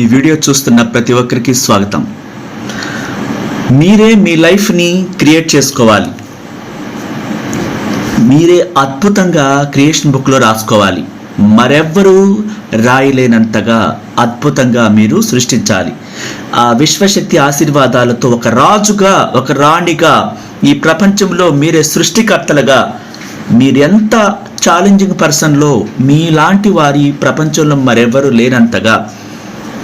ఈ వీడియో చూస్తున్న ప్రతి ఒక్కరికి స్వాగతం. మీరే మీ లైఫ్ని క్రియేట్ చేసుకోవాలి. మీరే అద్భుతంగా క్రియేషన్ బుక్లో రాసుకోవాలి. మరెవ్వరూ రాయలేనంతగా అద్భుతంగా మీరు సృష్టించాలి. ఆ విశ్వశక్తి ఆశీర్వాదాలతో ఒక రాజుగా ఒక రాణిగా ఈ ప్రపంచంలో మీరే సృష్టికర్తలుగా మీరెంత ఛాలెంజింగ్ పర్సన్లో మీలాంటి వారి ప్రపంచంలో మరెవ్వరూ లేనంతగా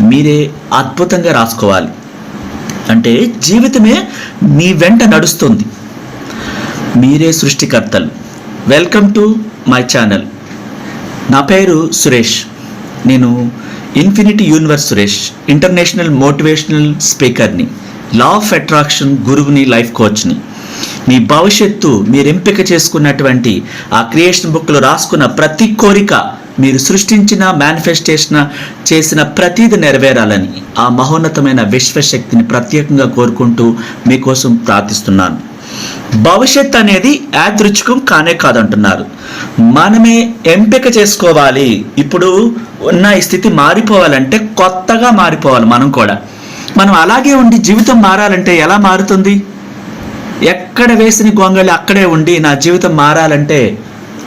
మీరే అద్భుతంగా రాసుకోవాలి. అంటే జీవితమే మీ వెంట నడుస్తుంది. మీరే సృష్టికర్తలు. వెల్కమ్ టు మై ఛానల్ నా పేరు సురేష్. నేను infinity universe Suresh international motivational స్పీకర్ని law of attraction గురువుని లైఫ్ కోచ్ని మీ భవిష్యత్తు మీరు ఎంపిక చేసుకున్నటువంటి ఆ క్రియేషన్ బుక్లో రాసుకున్న ప్రతి కోరిక మీరు సృష్టించిన మేనిఫెస్టేషన్ చేసిన ప్రతీది నెరవేరాలని ఆ మహోన్నతమైన విశ్వశక్తిని ప్రత్యేకంగా కోరుకుంటూ మీకోసం ప్రార్థిస్తున్నాను. భవిష్యత్ అనేది యాదృచ్ఛికం కానే కాదంటున్నారు. మనమే ఎంపిక చేసుకోవాలి. ఇప్పుడు ఉన్న ఈ స్థితి మారిపోవాలంటే కొత్తగా మారిపోవాలి మనం కూడా. మనం అలాగే ఉండి జీవితం మారాలంటే ఎలా మారుతుంది? ఎక్కడ వేసిన గొంగళి అక్కడే ఉండి నా జీవితం మారాలంటే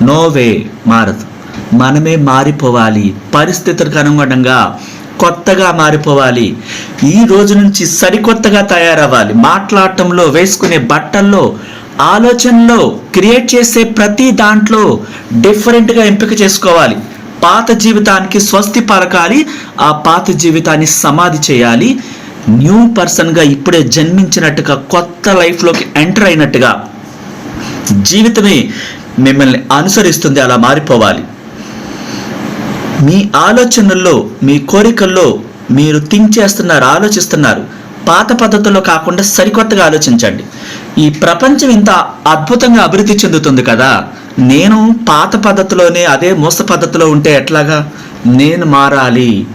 నో వే మారదు. మనమే మారిపోవాలి. పరిస్థితులకు అనుగుణంగా కొత్తగా మారిపోవాలి. ఈ రోజు నుంచి సరికొత్తగా తయారవ్వాలి. మాట్లాడటంలో వేసుకునే బట్టల్లో ఆలోచనలో క్రియేట్ చేసే ప్రతి దాంట్లో డిఫరెంట్గా ఎంపిక చేసుకోవాలి. పాత జీవితానికి స్వస్తి పలకాలి. ఆ పాత జీవితాన్ని సమాధి చేయాలి. న్యూ పర్సన్గా ఇప్పుడే జన్మించినట్టుగా కొత్త లైఫ్లోకి ఎంటర్ అయినట్టుగా జీవితమే మిమ్మల్ని అనుసరిస్తుంది. అలా మారిపోవాలి. మీ ఆలోచనల్లో మీ కోరికల్లో మీరు థింక్ చేస్తున్నారు ఆలోచిస్తున్నారు. పాత పద్ధతుల్లో కాకుండా సరికొత్తగా ఆలోచించండి. ఈ ప్రపంచం ఇంత అద్భుతంగా అభివృద్ధి చెందుతుంది కదా. నేను పాత పద్ధతిలోనే అదే మూస పద్ధతిలో ఉంటే ఎట్లాగా? నేను మారాలి.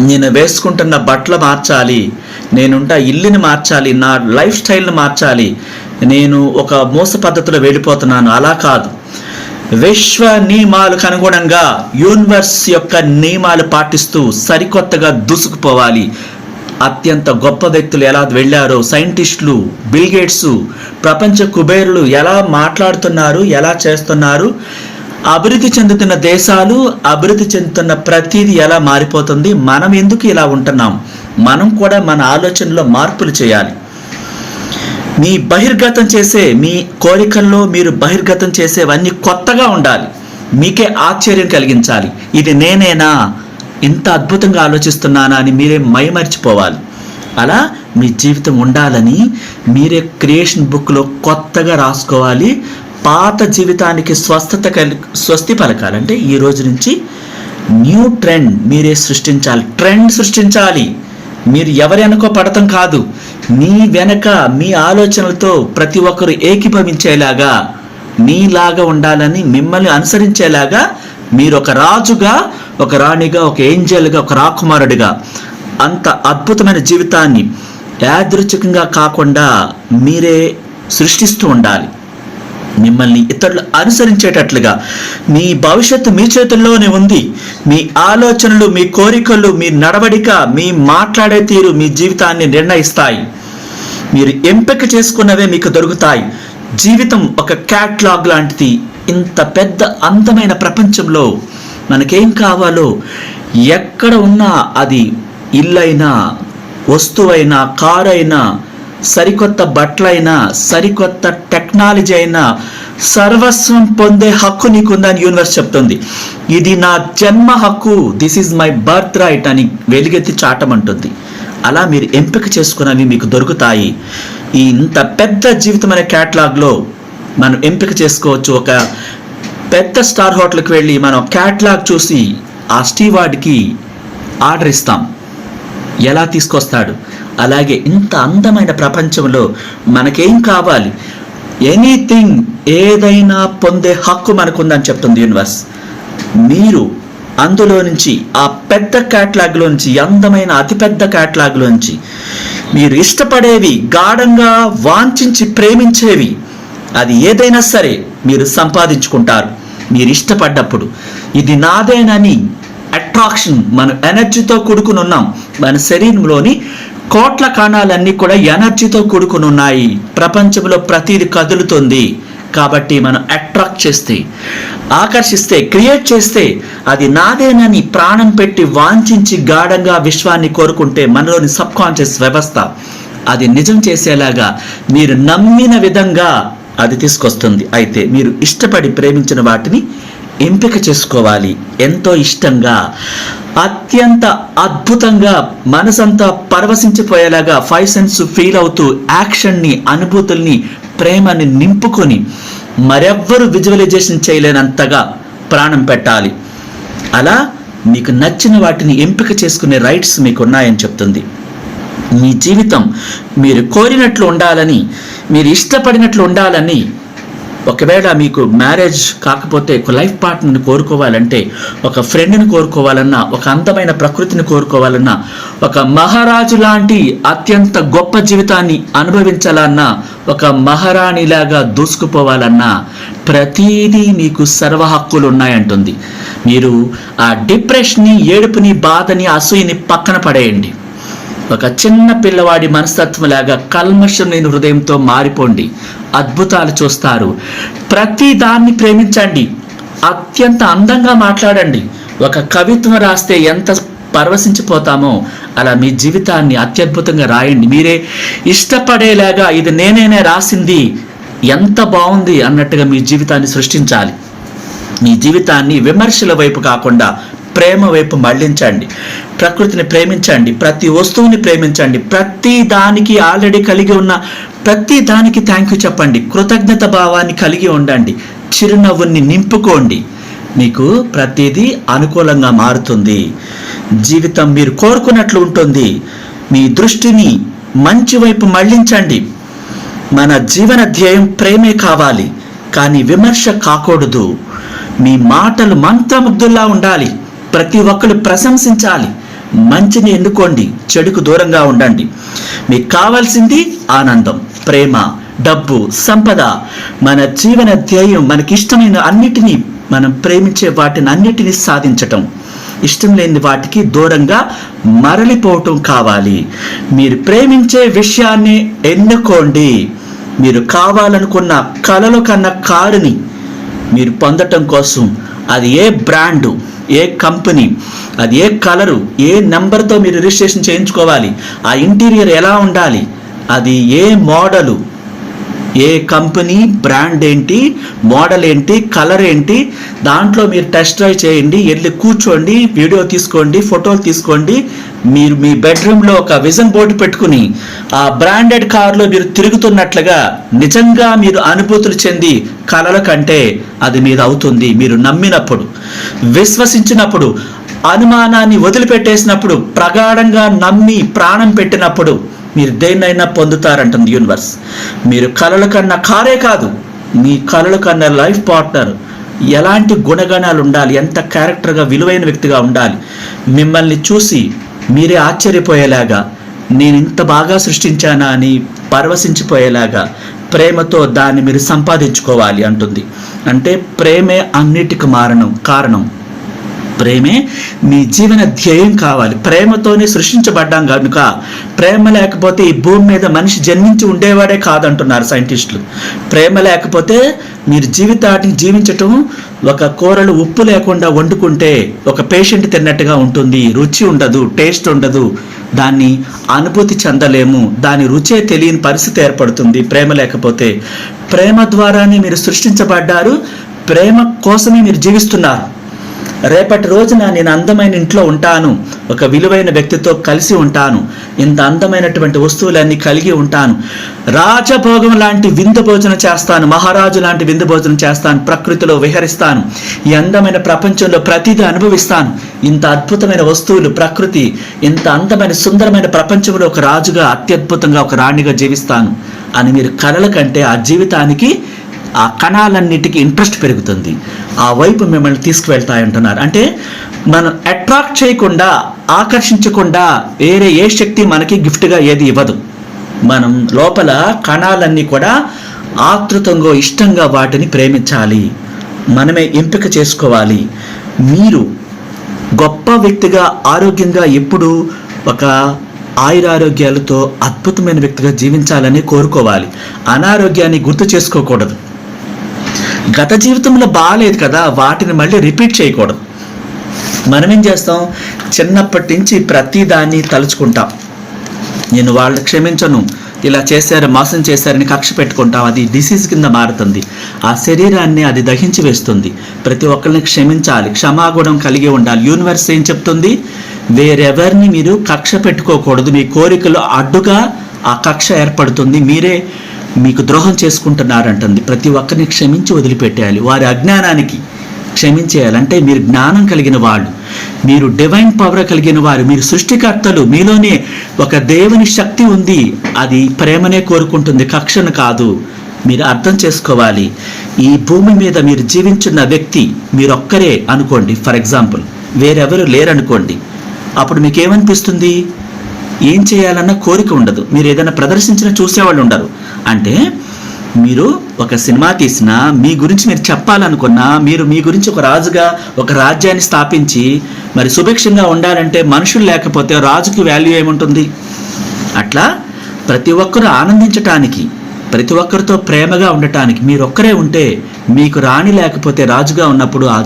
నేను వేసుకుంటున్న బట్టలు మార్చాలి. నేనుంట ఇల్లుని మార్చాలి. నా లైఫ్ స్టైల్ని మార్చాలి. నేను ఒక మూస పద్ధతిలో వెళ్ళిపోతున్నాను. అలా కాదు. విశ్వ నియమాలకు అనుగుణంగా యూనివర్స్ యొక్క నియమాలు పాటిస్తూ సరికొత్తగా దూసుకుపోవాలి. అత్యంత గొప్ప వ్యక్తులు ఎలా వెళ్ళారో సైంటిస్టులు బిల్గేట్స్ ప్రపంచ కుబేరులు ఎలా మాట్లాడుతున్నారు ఎలా చేస్తున్నారు అభివృద్ధి చెందుతున్న దేశాలు అభివృద్ధి చెందుతున్న ప్రతిదీ ఎలా మారిపోతుంది మనం ఎందుకు ఇలా ఉంటున్నాం? మనం కూడా మన ఆలోచనలో మార్పులు చేయాలి. మీ బహిర్గతం చేసే మీ కోరికల్లో మీరు బహిర్గతం చేసేవన్నీ కొత్తగా ఉండాలి. మీకే ఆశ్చర్యం కలిగించాలి. ఇది నేనేనా? ఇంత అద్భుతంగా ఆలోచిస్తున్నానా అని మీరే మైమరిచిపోవాలి. అలా మీ జీవితం ఉండాలని మీరే క్రియేషన్ బుక్లో కొత్తగా రాసుకోవాలి. పాత జీవితానికి స్వస్థత కలి స్వస్తి పలకాలంటే ఈ రోజు నుంచి న్యూ ట్రెండ్ మీరే సృష్టించాలి. ట్రెండ్ సృష్టించాలి. మీరు ఎవరి అనుకో పడటం కాదు. మీ వెనక మీ ఆలోచనలతో ప్రతి ఒక్కరు ఏకీభవించేలాగా నీలాగా ఉండాలని మిమ్మల్ని అనుసరించేలాగా మీరు ఒక రాజుగా ఒక రాణిగా ఒక ఏంజల్గా ఒక రాకుమారుడిగా అంత అద్భుతమైన జీవితాన్ని యాదృచ్ఛికంగా కాకుండా మీరే సృష్టిస్తూ ఉండాలి. మిమ్మల్ని ఇతరులు అనుసరించేటట్లుగా. మీ భవిష్యత్తు మీ చేతుల్లోనే ఉంది. మీ ఆలోచనలు మీ కోరికలు మీ నడవడిక మీ మాట్లాడే తీరు మీ జీవితాన్ని నిర్ణయిస్తాయి. మీరు ఎంపిక చేసుకున్నవే మీకు దొరుకుతాయి. జీవితం ఒక క్యాట్లాగ్ లాంటిది. ఇంత పెద్ద అందమైన ప్రపంచంలో మనకేం కావాలో ఎక్కడ ఉన్నా అది ఇల్లైనా వస్తువైనా కారు అయినా సరికొత్త బట్టలైనా సరికొత్త టెక్నాలజీ అయినా సర్వస్వం పొందే హక్కు నీకుందని యూనివర్స్ చెప్తుంది. ఇది నా జన్మ హక్కు. This is my birthright అని వెలుగెత్తి చాటమంటుంది. అలా మీరు ఎంపిక చేసుకున్నవి మీకు దొరుకుతాయి. ఈ ఇంత పెద్ద జీవితం అనే క్యాటలాగ్లో మనం ఎంపిక చేసుకోవచ్చు. ఒక పెద్ద స్టార్ హోటల్కి వెళ్ళి మనం క్యాటలాగ్ చూసి ఆ స్టీవార్డ్కి ఆర్డర్ ఇస్తాం. ఎలా తీసుకొస్తాడు? అలాగే ఇంత అందమైన ప్రపంచంలో మనకేం కావాలి? ఎనీథింగ్ ఏదైనా పొందే హక్కు మనకుందని చెప్తుంది యూనివర్స్. మీరు అందులో నుంచి ఆ పెద్ద క్యాట్లాగ్లో నుంచి అందమైన అతిపెద్ద క్యాట్లాగ్లో నుంచి మీరు ఇష్టపడేవి గాఢంగా వాంఛించి ప్రేమించేవి అది ఏదైనా సరే మీరు సంపాదించుకుంటారు. మీరు ఇష్టపడ్డప్పుడు. ఇది నాదేనని అట్రాక్షన్ మన ఎనర్జీతో కూడుకుని ఉన్నాం. మన శరీరంలోని కోట్ల కణాలన్నీ కూడా ఎనర్జీతో కూడుకుని ఉన్నాయి. ప్రపంచంలో ప్రతిది కదులుతుంది. కాబట్టి మనం అట్రాక్ట్ చేస్తే ఆకర్షిస్తే క్రియేట్ చేస్తే అది నాదేనని ప్రాణం పెట్టి వాంఛించి గాఢంగా విశ్వాన్ని కోరుకుంటే మనలోని సబ్ కాన్షియస్ వ్యవస్థ అది నిజం చేసేలాగా మీరు నమ్మిన విధంగా అది తీసుకొస్తుంది. అయితే మీరు ఇష్టపడి ప్రేమించిన వాటిని ఎంపిక చేసుకోవాలి. ఎంతో ఇష్టంగా అత్యంత అద్భుతంగా మనసంతా పరవశించిపోయేలాగా ఫైవ్ సెన్స్ ఫీల్ అవుతూ యాక్షన్ని అనుభూతుల్ని ప్రేమని నింపుకొని మరెవ్వరు విజువలైజేషన్ చేయలేనంతగా ప్రాణం పెట్టాలి. అలా మీకు నచ్చిన వాటిని ఎంపిక చేసుకునే రైట్స్ మీకు ఉన్నాయని చెప్తుంది. మీ జీవితం మీరు కోరినట్లు ఉండాలని మీరు ఇష్టపడినట్లు ఉండాలని ఒకవేళ మీకు మ్యారేజ్ కాకపోతే ఒక లైఫ్ పార్ట్నర్ని కోరుకోవాలంటే ఒక ఫ్రెండ్ని కోరుకోవాలన్నా ఒక అందమైన ప్రకృతిని కోరుకోవాలన్నా ఒక మహారాజు లాంటి అత్యంత గొప్ప జీవితాన్ని అనుభవించాలన్నా ఒక మహారాణిలాగా దూసుకుపోవాలన్నా ప్రతిదీ మీకు సర్వ హక్కులు ఉన్నాయంటుంది. మీరు ఆ డిప్రెషన్ని ఏడుపుని బాధని అసూయని పక్కన పడేయండి. ఒక చిన్న పిల్లవాడి మనస్తత్వం లాగా కల్మషం లేని హృదయంతో మారిపోండి. అద్భుతాలు చూస్తారు. ప్రతి దాన్ని ప్రేమించండి. అత్యంత అందంగా మాట్లాడండి. ఒక కవిత్వం రాస్తే ఎంత పరవశించిపోతామో అలా మీ జీవితాన్ని అత్యద్భుతంగా రాయండి. మీరే ఇష్టపడేలాగా ఇది నేనేనే రాసింది ఎంత బాగుంది అన్నట్టుగా మీ జీవితాన్ని సృష్టించాలి. మీ జీవితాన్ని విమర్శల వైపు కాకుండా ప్రేమ వైపు మళ్ళించండి ప్రకృతిని ప్రేమించండి. ప్రతి వస్తువుని ప్రేమించండి. ప్రతి దానికి ఆల్రెడీ కలిగి ఉన్న ప్రతి దానికి థ్యాంక్ యూ చెప్పండి. కృతజ్ఞత భావాన్ని కలిగి ఉండండి. చిరునవ్వుని నింపుకోండి. మీకు ప్రతిదీ అనుకూలంగా మారుతుంది. జీవితం మీరు కోరుకున్నట్లు ఉంటుంది. మీ దృష్టిని మంచి వైపు మళ్ళించండి మన జీవన ధ్యేయం ప్రేమే కావాలి. కానీ విమర్శ కాకూడదు. మీ మాటలు మంత్రముగ్ధుల్లా ఉండాలి. ప్రతి ఒక్కరు ప్రశంసించాలి. మంచిని ఎన్నుకోండి చెడుకు దూరంగా ఉండండి. మీకు కావాల్సింది ఆనందం ప్రేమ డబ్బు సంపద. మన జీవన ధ్యేయం మనకిష్టమైన అన్నిటినీ మనం ప్రేమించే వాటిని అన్నిటినీ సాధించటం. ఇష్టం లేని వాటికి దూరంగా మరలిపోవటం కావాలి. మీరు ప్రేమించే విషయాన్ని ఎన్నుకోండి. మీరు కావాలనుకున్న కలలు కన్న కారుని మీరు పొందటం కోసం అది ఏ బ్రాండు? ఏ కంపెనీ అది ఏ కలరు ఏ నెంబర్తో మీరు రిజిస్ట్రేషన్ చేయించుకోవాలి ఆ ఇంటీరియర్ ఎలా ఉండాలి అది ఏ మోడలు ఏ కంపెనీ బ్రాండ్ ఏంటి మోడల్ ఏంటి కలర్ ఏంటి దాంట్లో మీరు టెస్ట్ డ్రైవ్ చేయండి వెళ్ళి కూర్చోండి వీడియో తీసుకోండి ఫోటోలు తీసుకోండి మీరు మీ బెడ్రూమ్లో ఒక విజన్ బోర్డు పెట్టుకుని ఆ బ్రాండెడ్ కార్లో మీరు తిరుగుతున్నట్లుగా నిజంగా మీరు అనుభూతులు చెంది కలల కంటే అది మీద అవుతుంది. మీరు నమ్మినప్పుడు విశ్వసించినప్పుడు అనుమానాన్ని వదిలిపెట్టేసినప్పుడు ప్రగాఢంగా నమ్మి ప్రాణం పెట్టినప్పుడు మీరు దేన్నైనా పొందుతారంటుంది యూనివర్స్. మీరు కలల కన్నా కారే కాదు మీ కలల కన్నా లైఫ్ పార్ట్నర్ ఎలాంటి గుణగణాలు ఉండాలి ఎంత క్యారెక్టర్గా విలువైన వ్యక్తిగా ఉండాలి మిమ్మల్ని చూసి మీరే ఆశ్చర్యపోయేలాగా నేను ఇంత బాగా సృష్టించానా అని పరవశించిపోయేలాగా ప్రేమతో దాన్ని మీరు సంపాదించుకోవాలి అంటుంది. అంటే ప్రేమే అన్నిటికి మారణం కారణం. ప్రేమే మీ జీవన ధ్యేయం కావాలి. ప్రేమతోనే సృష్టించబడ్డాం కనుక ప్రేమ లేకపోతే ఈ భూమి మీద మనిషి జన్మించి ఉండేవాడే కాదంటున్నారు సైంటిస్టులు. ప్రేమ లేకపోతే మీరు జీవితాన్ని జీవించటం ఒక కూరలు ఉప్పు లేకుండా వండుకుంటే ఒక పేషెంట్ తిన్నట్టుగా ఉంటుంది. రుచి ఉండదు టేస్ట్ ఉండదు. దాన్ని అనుభూతి చెందలేము. దాని రుచే తెలియని పరిస్థితి ఏర్పడుతుంది. ప్రేమ లేకపోతే ప్రేమ ద్వారానే మీరు సృష్టించబడ్డారు. ప్రేమ కోసమే మీరు జీవిస్తున్నారు. రేపటి రోజున నేను అందమైన ఇంట్లో ఉంటాను. ఒక విలువైన వ్యక్తితో కలిసి ఉంటాను. ఇంత అందమైనటువంటి వస్తువులన్నీ కలిగి ఉంటాను. రాజభోగం లాంటి విందు భోజనం చేస్తాను. మహారాజు లాంటి విందు భోజనం చేస్తాను. ప్రకృతిలో విహరిస్తాను. ఈ అందమైన ప్రపంచంలో ప్రతిదీ అనుభవిస్తాను. ఇంత అద్భుతమైన వస్తువులు ప్రకృతి ఇంత అందమైన సుందరమైన ప్రపంచంలో ఒక రాజుగా అత్యద్భుతంగా ఒక రాణిగా జీవిస్తాను. అని మీరు కలల కంటే ఆ జీవితానికి ఆ కణాలన్నిటికీ ఇంట్రెస్ట్ పెరుగుతుంది. ఆ వైపు మిమ్మల్ని తీసుకువెళ్తాయంటున్నారు. అంటే మనం అట్రాక్ట్ చేయకుండా ఆకర్షించకుండా వేరే ఏ శక్తి మనకి గిఫ్ట్గా ఏది ఇవ్వదు. మనం లోపల కణాలన్నీ కూడా ఆతృతంగా ఇష్టంగా వాటిని ప్రేమించాలి. మనమే ఎంపిక చేసుకోవాలి. మీరు గొప్ప వ్యక్తిగా ఆరోగ్యంగా ఎప్పుడు ఒక ఆయురారోగ్యాలతో అద్భుతమైన వ్యక్తిగా జీవించాలని కోరుకోవాలి. అనారోగ్యాన్ని గుర్తు చేసుకోకూడదు. గత జీవితంలో బాగాలేదు కదా వాటిని మళ్ళీ రిపీట్ చేయకూడదు. మనం ఏం చేస్తాం? చిన్నప్పటి నుంచి ప్రతిదాన్ని తలుచుకుంటాం. నేను వాళ్ళు క్షమించను. ఇలా చేశారు మోసం చేశారని కక్ష పెట్టుకుంటాం. అది డిసీజ్ కింద మారుతుంది. ఆ శరీరాన్ని అది దహించి వేస్తుంది. ప్రతి ఒక్కరిని క్షమించాలి. క్షమాగుణం కలిగి ఉండాలి. యూనివర్స్ ఏం చెప్తుంది? వేరెవరిని మీరు కక్ష పెట్టుకోకూడదు. మీ కోరికలు అడ్డుగా ఆ కక్ష ఏర్పడుతుంది. మీరే మీకు ద్రోహం చేసుకుంటున్నారంటుంది. ప్రతి ఒక్కరిని క్షమించి వదిలిపెట్టేయాలి. వారి అజ్ఞానానికి క్షమించేయాలి అంటే మీరు జ్ఞానం కలిగిన వాళ్ళు. మీరు డివైన్ పవర్ కలిగిన వారు. మీరు సృష్టికర్తలు. మీలోనే ఒక దేవుని శక్తి ఉంది. అది ప్రేమనే కోరుకుంటుంది. కక్షను కాదు. మీరు అర్థం చేసుకోవాలి. ఈ భూమి మీద మీరు జీవించున్న వ్యక్తి మీరొక్కరే అనుకోండి. ఫర్ ఎగ్జాంపుల్ వేరెవరు లేరనుకోండి. అప్పుడు మీకు ఏమనిపిస్తుంది ఏం చేయాలన్న కోరిక ఉండదు. మీరు ఏదైనా ప్రదర్శించిన చూసేవాళ్ళు ఉండరు. అంటే మీరు ఒక సినిమా తీసినా మీ గురించి మీరు చెప్పాలనుకున్నా మీరు మీ గురించి ఒక రాజుగా ఒక రాజ్యాన్ని స్థాపించి మరి సుభిక్షంగా ఉండాలంటే మనుషులు లేకపోతే రాజుకి వాల్యూ ఏముంటుంది? అట్లా ప్రతి ఒక్కరు ఆనందించటానికి ప్రతి ఒక్కరితో ప్రేమగా ఉండటానికి మీరు ఒక్కరే ఉంటే మీకు రాణి లేకపోతే రాజుగా ఉన్నప్పుడు ఆ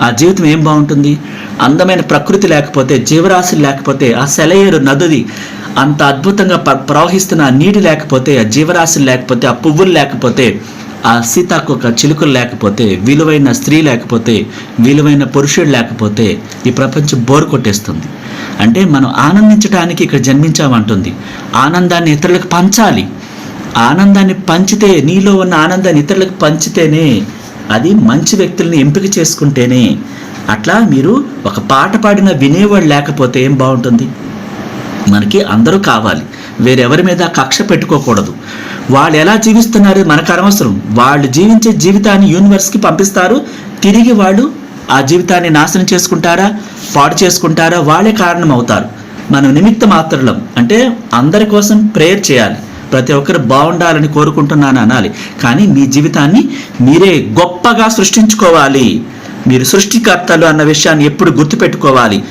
ఆ జీవితం ఏం బాగుంటుంది? అందమైన ప్రకృతి లేకపోతే జీవరాశులు లేకపోతే ఆ సెలయేరు నదుది అంత అద్భుతంగా ప- ప్రవహిస్తున్న ఆ నీటి లేకపోతే ఆ జీవరాశులు లేకపోతే ఆ పువ్వులు లేకపోతే ఆ సీతాకొక చిలుకలు లేకపోతే విలువైన స్త్రీ లేకపోతే విలువైన పురుషుడు లేకపోతే ఈ ప్రపంచం బోరు కొట్టేస్తుంది. అంటే మనం ఆనందించడానికి ఇక్కడ జన్మించామంటుంది. ఆనందాన్ని ఇతరులకు పంచాలి. ఆనందాన్ని పంచితే నీలో ఉన్న ఆనందాన్ని ఇతరులకు పంచితేనే అది మంచి వ్యక్తుల్ని ఎంపిక చేసుకుంటేనే అట్లా మీరు ఒక పాట పాడిన వినేవాడు లేకపోతే ఏం బాగుంటుంది? మనకి అందరూ కావాలి. వేరెవరి మీద కక్ష పెట్టుకోకూడదు. వాళ్ళు ఎలా జీవిస్తున్నారు మనకు అనవసరం. వాళ్ళు జీవించే జీవితాన్ని యూనివర్స్కి పంపిస్తారు. తిరిగి వాళ్ళు ఆ జీవితాన్ని నాశనం చేసుకుంటారా? పాడు చేసుకుంటారా? వాళ్ళే కారణం అవుతారు మనం నిమిత్త మాత్రలం. అంటే అందరి కోసం ప్రేయర్ చేయాలి. ప్రతి ఒక్కరు బాగుండాలని కోరుకుంటున్నాను అనాలి. కానీ మీ జీవితాన్ని మీరే గొప్పగా సృష్టించుకోవాలి. మీరు సృష్టికర్తలు అన్న విషయాన్ని ఎప్పుడు గుర్తుపెట్టుకోవాలి.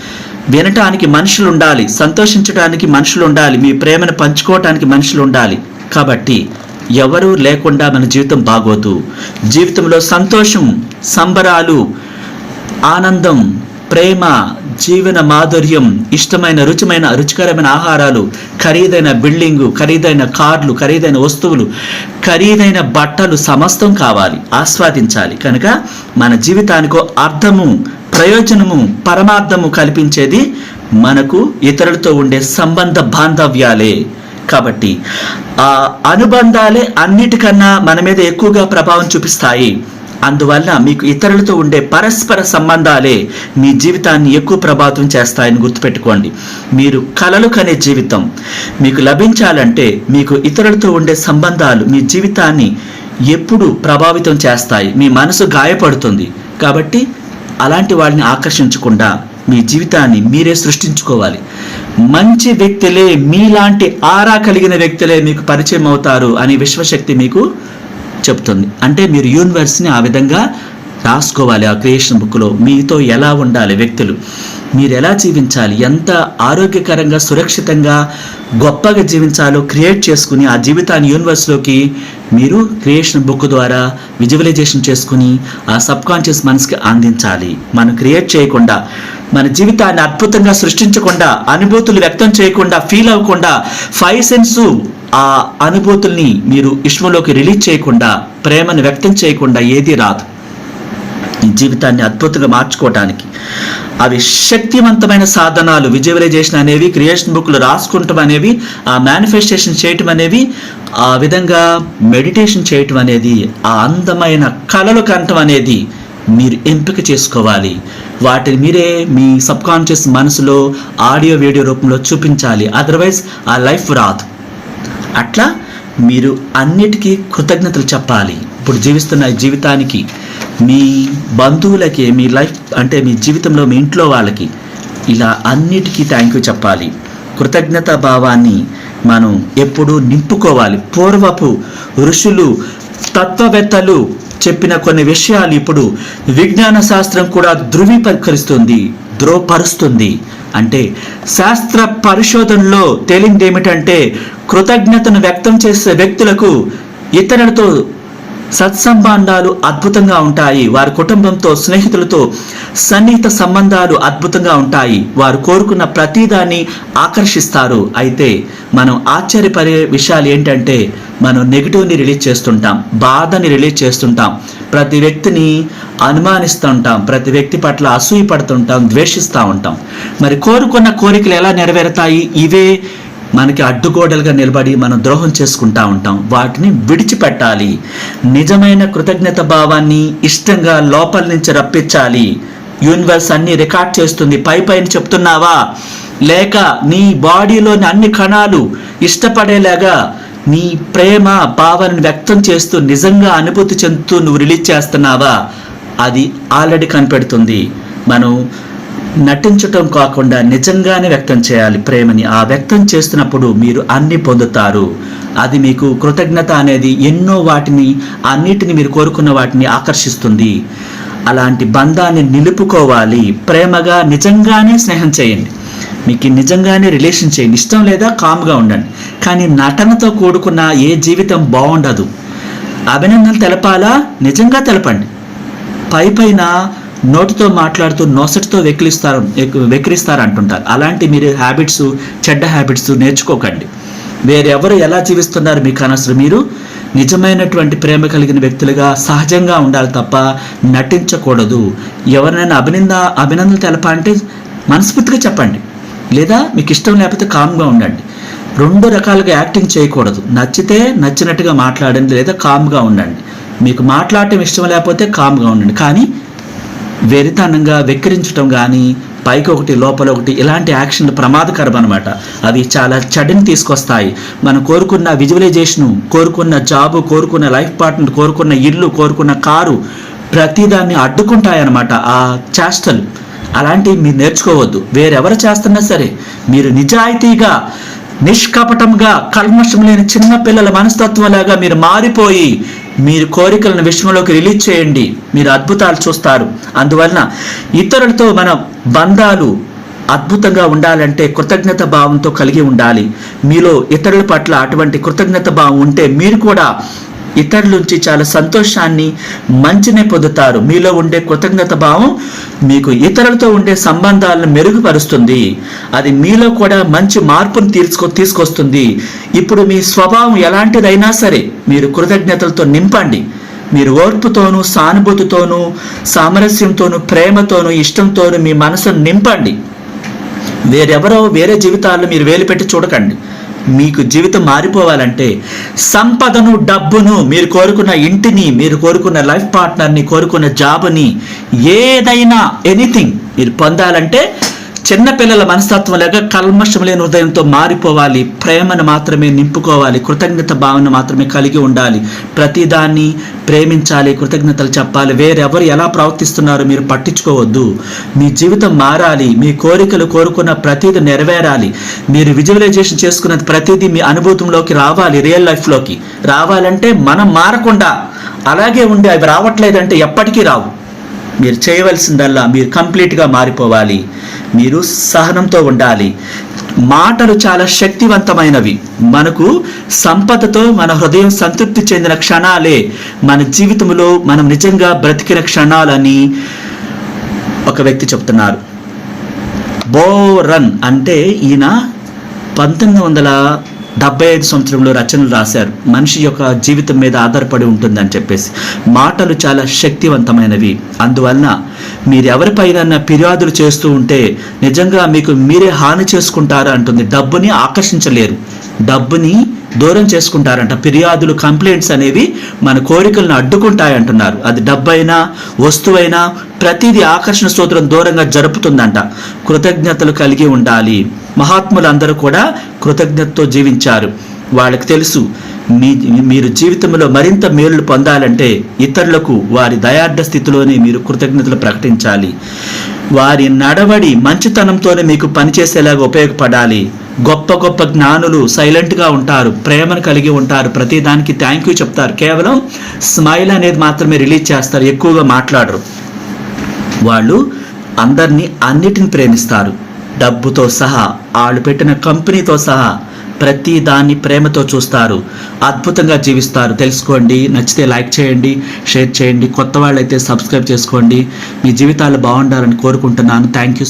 వినటానికి మనుషులు ఉండాలి సంతోషించడానికి మనుషులు ఉండాలి మీ ప్రేమను పంచుకోవటానికి మనుషులు ఉండాలి కాబట్టి ఎవరు లేకుండా మన జీవితం బాగోదు. జీవితంలో సంతోషం సంబరాలు ఆనందం ప్రేమ జీవన మాధుర్యం ఇష్టమైన రుచిమైన రుచికరమైన ఆహారాలు ఖరీదైన బిల్డింగు ఖరీదైన కార్లు ఖరీదైన వస్తువులు ఖరీదైన బట్టలు సమస్తం కావాలి ఆస్వాదించాలి. కనుక మన జీవితానికో అర్థము ప్రయోజనము పరమార్థము కల్పించేది మనకు ఇతరులతో ఉండే సంబంధ బాంధవ్యాలే. కాబట్టి ఆ అనుబంధాలే అన్నిటికన్నా మన మీద ఎక్కువగా ప్రభావం చూపిస్తాయి. అందువల్ల మీకు ఇతరులతో ఉండే పరస్పర సంబంధాలే మీ జీవితాన్ని ఎక్కువ ప్రభావితం చేస్తాయని గుర్తుపెట్టుకోండి. మీరు కలలు కనే జీవితం. మీకు లభించాలంటే మీకు ఇతరులతో ఉండే సంబంధాలు మీ జీవితాన్ని ఎప్పుడు ప్రభావితం చేస్తాయి. మీ మనసు గాయపడుతుంది. కాబట్టి అలాంటి వాడిని ఆకర్షించకుండా మీ జీవితాన్ని మీరే సృష్టించుకోవాలి. మంచి వ్యక్తులే మీలాంటి ఆరా కలిగిన వ్యక్తులే మీకు పరిచయం అవుతారు అనే విశ్వశక్తి మీకు చెప్తుంది. అంటే మీరు యూనివర్స్ని ఆ విధంగా రాసుకోవాలి ఆ క్రియేషన్ బుక్లో మీతో ఎలా ఉండాలి వ్యక్తులు. మీరు ఎలా జీవించాలి? ఎంత ఆరోగ్యకరంగా సురక్షితంగా గొప్పగా జీవించాలో క్రియేట్ చేసుకుని ఆ జీవితాన్ని యూనివర్స్లోకి మీరు క్రియేషన్ బుక్ ద్వారా విజువలైజేషన్ చేసుకుని ఆ సబ్ కాన్షియస్ మనసుకి అందించాలి. మనం క్రియేట్ చేయకుండా మన జీవితాన్ని అద్భుతంగా సృష్టించకుండా అనుభూతులు వ్యక్తం చేయకుండా ఫీల్ అవ్వకుండా ఫైవ్ సెన్స్ ఆ అనుభూతుల్ని మీరు ఇష్టంలోకి రిలీజ్ చేయకుండా ప్రేమను వ్యక్తం చేయకుండా ఏది రాదు. నీ జీవితాన్ని అద్భుతంగా మార్చుకోవటానికి. అవి శక్తివంతమైన సాధనాలు. విజువలైజేషన్ అనేవి క్రియేషన్ బుక్లు రాసుకుంటాం అనేవి ఆ మేనిఫెస్టేషన్ చేయటం అనేవి ఆ విధంగా మెడిటేషన్ చేయటం అనేది ఆ అందమైన కళలు కంటం అనేది మీరు ఎంపిక చేసుకోవాలి. వాటిని మీరే మీ సబ్ కాన్షియస్ మనసులో ఆడియో వీడియో రూపంలో చూపించాలి. అదర్వైజ్ ఆ లైఫ్ రాదు. అట్లా మీరు అన్నిటికీ కృతజ్ఞతలు చెప్పాలి. ఇప్పుడు జీవిస్తున్న జీవితానికి మీ బంధువులకి మీ లైఫ్ అంటే మీ జీవితంలో మీ ఇంట్లో వాళ్ళకి ఇలా అన్నిటికీ థ్యాంక్ యూ చెప్పాలి. కృతజ్ఞత భావాన్ని మనం ఎప్పుడూ నింపుకోవాలి. పూర్వపు ఋషులు తత్వవేత్తలు చెప్పిన కొన్ని విషయాలు ఇప్పుడు విజ్ఞాన శాస్త్రం కూడా ధృవీకరిస్తుంది ద్రోపరుస్తుంది అంటే శాస్త్ర పరిశోధనలో తేలింది ఏమిటంటే కృతజ్ఞతను వ్యక్తం చేసే వ్యక్తులకు ఇతరులతో సత్సంబంధాలు అద్భుతంగా ఉంటాయి. వారి కుటుంబంతో స్నేహితులతో సన్నిహిత సంబంధాలు అద్భుతంగా ఉంటాయి. వారు కోరుకున్న ప్రతిదాన్ని ఆకర్షిస్తారు. అయితే మనం ఆశ్చర్యపడే విషయాలు ఏంటంటే మనం నెగిటివ్ని రిలీజ్ చేస్తుంటాం బాధని రిలీజ్ చేస్తుంటాం ప్రతి వ్యక్తిని అనుమానిస్తుంటాం ప్రతి వ్యక్తి పట్ల అసూయ పడుతుంటాం ద్వేషిస్తూ ఉంటాం. మరి కోరుకున్న కోరికలు ఎలా నెరవేరుతాయి? ఇవే మనకి అడ్డుగోడలుగా నిలబడి మనం ద్రోహం చేసుకుంటా ఉంటాం. వాటిని విడిచిపెట్టాలి. నిజమైన కృతజ్ఞత భావాన్ని ఇష్టంగా లోపల నుంచి రప్పించాలి. యూనివర్స్ అన్ని రికార్డ్ చేస్తుంది. పై పైన చెప్తున్నావా? లేక నీ బాడీలోని అన్ని కణాలు ఇష్టపడేలాగా నీ ప్రేమ భావాన్ని వ్యక్తం చేస్తూ నిజంగా అనుభూతి చెందుతూ నువ్వు రిలీజ్ చేస్తున్నావా? అది ఆల్రెడీ కనిపెడుతుంది. మనం నటించటం కాకుండా నిజంగానే వ్యక్తం చేయాలి. ప్రేమని ఆ వ్యక్తం చేస్తున్నప్పుడు మీరు అన్ని పొందుతారు. అది మీకు కృతజ్ఞత అనేది ఎన్నో వాటిని అన్నిటిని మీరు కోరుకున్న వాటిని ఆకర్షిస్తుంది. అలాంటి బంధాన్ని నిలుపుకోవాలి. ప్రేమగా నిజంగానే స్నేహం చేయండి. మీకు నిజంగానే రిలేషన్ చేయండి. ఇష్టం లేదా కామ్గా ఉండండి. కానీ నటనతో కూడుకున్న ఏ జీవితం బాగుండదు అభినందనలు తెలపాలా? నిజంగా తెలపండి. పై పైన నోటితో మాట్లాడుతూ నోసటితో వెకిలిస్తారు వెకిరిస్తారు అంటుంటారు అలాంటి మీరు హ్యాబిట్స్ చెడ్డ హ్యాబిట్స్ నేర్చుకోకండి. వేరెవరు ఎలా జీవిస్తున్నారు మీకు అనవసరం మీరు? నిజమైనటువంటి ప్రేమ కలిగిన వ్యక్తులుగా సహజంగా ఉండాలి తప్ప నటించకూడదు. ఎవరినైనా అభినంద అభినందనలు తెలప అంటే మనస్ఫూర్తిగా చెప్పండి. లేదా మీకు ఇష్టం లేకపోతే కామ్గా ఉండండి. రెండు రకాలుగా యాక్టింగ్ చేయకూడదు. నచ్చితే నచ్చినట్టుగా మాట్లాడండి లేదా కామ్గా ఉండండి. మీకు మాట్లాడటం ఇష్టం లేకపోతే కామ్గా ఉండండి. కానీ వెరితనంగా వెక్కిరించడం కానీ పైకి ఒకటి లోపల ఒకటి ఇలాంటి యాక్షన్లు ప్రమాదకరం అనమాట అవి చాలా చెడుని తీసుకొస్తాయి. మనం కోరుకున్న విజువలైజేషను కోరుకున్న జాబు కోరుకున్న లైఫ్ పార్ట్నర్ కోరుకున్న ఇల్లు కోరుకున్న కారు ప్రతిదాన్ని అడ్డుకుంటాయన్నమాట ఆ చేష్టలు. అలాంటివి మీరు నేర్చుకోవద్దు. వేరెవరు చేస్తున్నా సరే మీరు నిజాయితీగా నిష్కపటంగా కల్మషం లేని చిన్న పిల్లల మనస్తత్వంలాగా మీరు మారిపోయి మీరు కోరికలను విషయంలోకి రిలీజ్ చేయండి. మీరు అద్భుతాలు చూస్తారు. అందువలన ఇతరులతో మన బంధాలు అద్భుతంగా ఉండాలంటే కృతజ్ఞత భావంతో కలిగి ఉండాలి. మీలో ఇతరుల పట్ల అటువంటి కృతజ్ఞత భావం ఉంటే మీరు కూడా ఇతరుల నుంచి చాలా సంతోషాన్ని మంచినే పొందుతారు. మీలో ఉండే కృతజ్ఞత భావం మీకు ఇతరులతో ఉండే సంబంధాలను మెరుగుపరుస్తుంది. అది మీలో కూడా మంచి మార్పును తీసుకొ తీసుకొస్తుంది. ఇప్పుడు మీ స్వభావం ఎలాంటిదైనా సరే మీరు కృతజ్ఞతలతో నింపండి. మీరు ఓర్పుతోనూ సానుభూతితోనూ సామరస్యంతోనూ ప్రేమతోనూ ఇష్టంతోనూ మీ మనసును నింపండి. వేరెవరో వేరే జీవితాల్లో మీరు వేలు పెట్టి చూడకండి. మీకు జీవితం మారిపోవాలంటే సంపదను డబ్బును మీరు కోరుకున్న ఇంటిని మీరు కోరుకున్న లైఫ్ పార్ట్నర్ని కోరుకున్న జాబ్ని ఏదైనా ఎనీథింగ్ మీరు పొందాలంటే చిన్నపిల్లల మనస్తత్వం లేక కల్మషం లేని హృదయంతో మారిపోవాలి. ప్రేమను మాత్రమే నింపుకోవాలి. కృతజ్ఞత భావన మాత్రమే కలిగి ఉండాలి. ప్రతిదాన్ని ప్రేమించాలి కృతజ్ఞతలు చెప్పాలి. వేరెవరు ఎలా ప్రవర్తిస్తున్నారో మీరు పట్టించుకోవద్దు. మీ జీవితం మారాలి. మీ కోరికలు కోరుకున్న ప్రతిదీ నెరవేరాలి. మీరు విజువలైజేషన్ చేసుకున్న ప్రతిదీ మీ అనుభూతంలోకి రావాలి. రియల్ లైఫ్లోకి. రావాలంటే మనం మారకుండా. అలాగే ఉండి అవి రావట్లేదంటే ఎప్పటికీ రావు. మీరు చేయవలసిందల్లా మీరు కంప్లీట్గా మారిపోవాలి. మీరు సహనంతో ఉండాలి. మాటలు చాలా శక్తివంతమైనవి. మనకు సంపదతో మన హృదయం సంతృప్తి చెందిన క్షణాలే మన జీవితంలో మనం నిజంగా బ్రతికిన క్షణాలని ఒక వ్యక్తి చెప్తున్నారు బోరన్ అంటే ఈయన పంతొమ్మిది వందల డెబ్బై ఐదు సంవత్సరంలో రచనలు రాశారు. మనిషి యొక్క జీవితం మీద ఆధారపడి ఉంటుందని చెప్పేసి. మాటలు చాలా శక్తివంతమైనవి. అందువలన మీరు ఎవరిపైన ఫిర్యాదులు చేస్తూ ఉంటే నిజంగా మీకు మీరే హాని చేసుకుంటారా అంటుంది. డబ్బుని ఆకర్షించలేరు. డబ్బుని దూరం చేసుకుంటారంట. ఫిర్యాదులు కంప్లైంట్స్ అనేవి మన కోరికలను అడ్డుకుంటాయి అంటున్నారు అది డబ్బైనా వస్తువైనా ప్రతిదీ ఆకర్షణ స్తోత్రం దూరంగా జరుపుతుందంట. కృతజ్ఞతలు కలిగి ఉండాలి. మహాత్ములందరూ కూడా కృతజ్ఞతతో జీవించారు. వాళ్ళకి తెలుసు మీ మీరు జీవితంలో మరింత మేలు పొందాలంటే ఇతరులకు వారి దయార్థ స్థితిలోనే మీరు కృతజ్ఞతలు ప్రకటించాలి. వారి నడవడి మంచితనంతోనే మీకు పనిచేసేలాగా ఉపయోగపడాలి. గొప్ప గొప్ప జ్ఞానులు సైలెంట్గా ఉంటారు. ప్రేమను కలిగి ఉంటారు. ప్రతి దానికి థ్యాంక్ యూ చెప్తారు. కేవలం స్మైల్ అనేది మాత్రమే రిలీజ్ చేస్తారు. ఎక్కువగా మాట్లాడరు. వాళ్ళు అందరినీ అన్నిటిని ప్రేమిస్తారు. డబ్బుతో సహా వాళ్ళు పెట్టిన కంపెనీతో సహా ప్రతి దాన్ని ప్రేమతో చూస్తారు అద్భుతంగా జీవిస్తారు. తెలుసుకోండి నచ్చితే లైక్ చేయండి షేర్ చేయండి కొత్త వాళ్ళైతే సబ్స్క్రైబ్ చేసుకోండి. మీ జీవితాలు బాగుండాలని కోరుకుంటున్నాను. Thank you